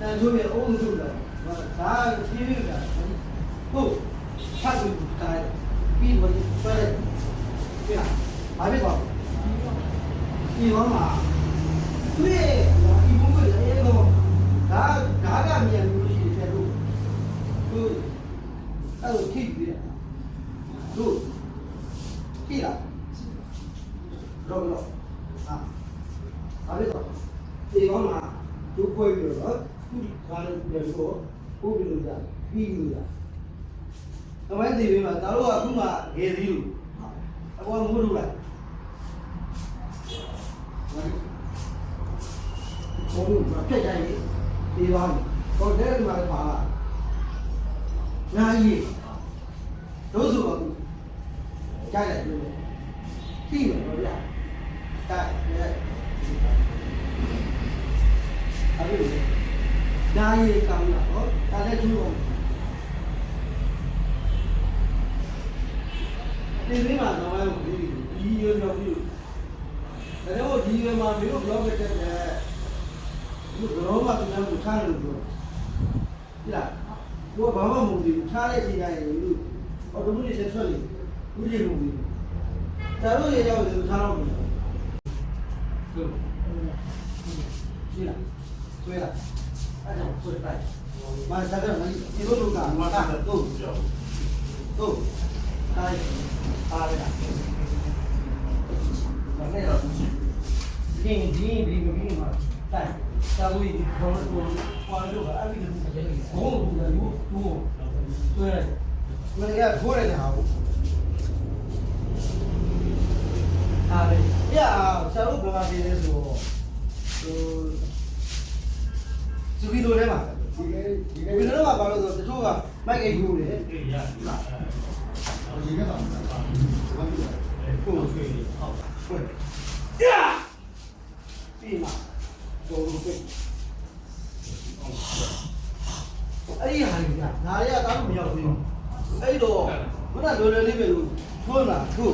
但后面欧洲的，咱体育的，不，他就干，比我说的，对了，还没搞，比方嘛，对，一公会的那个，咱咱家面不是在路，都，那都体育的，都， ပြီလားလောလောဟာဒါပဲတော့ဒီကောမှာဒုက္ခပြီးတော့သူကားလို့ပြောဖို့ပြီးလို့ကြာပြီးလို့ကြာသမိုင်းသေးပြီးမှဒါတို့ကခုမှငယ်သေးလို့အပေါ်မိုးလို့လားဘုံကပြတ်ကြရေးပြီးသွားပြီဟိုတဲ့မှာပါလားနာကြီးတို့ဆိုတော့ ကြားတယ်လို့သိတယ်ဗျာ။ကြားတယ်အဲ့ဒီဒါရီကောင်းတာဟောဒါလည်းသူ့အောင်ဒီနေ့မှာတော့အဲ့ဒီဒီရတော့ပြီဒါတော့ဒီရမှာမျိုး blog တက်တယ်ဒီတော့မှသူများကိုထားလို့ပြောဒီလားကိုဘာမှမဟုတ်ဘူးထားတဲ့အချိန်တိုင်းလူအော်တိုမက်ဆက်ထွက်လေဘူးကြ ည့်လို့ဘူးဒါတော့ရရောက်လို့ထားတော့ဘူးဟုတ်ဒီလားတွေ့လားအဲ့ဒါဆွဲလိုက်မာစားတယ်မဒီလိုလိုကမာတာတော့ကြောက်တော့တိုင်းအားရတာမနေ့တော့ဒီဒီဒီဒီမှာတိုင်းသာဝီဒီဘောလုံးကိုပွားလို့အဲ့ဒီလိုမကျနေဘူးဘုံဘူးလည်းဘူးဘူးဆွဲမနေ့ကခိုးရတ ယ်ဟာဘူးအားရပြဆရာတို့ဘာမှပြနေဆိုဟိုသူဗီဒီယိုထဲမှာဒီကဒီကဗီဒီယိုထဲမှာဘာလို့ဆိုတချို့ကမိုက်အိတ်ယူတယ်ဒီကတော့ဒီကတော့ဟုတ်ဟုတ်ရပြီးမှာဘောလုံးပိတ်အဲ့ဒီဟာကြီးကငါရရတောင်းမရောက်ဘူးအဲ့တော့ခုနလွယ်လွယ်လေးပဲလို့ထွန်းလာထို့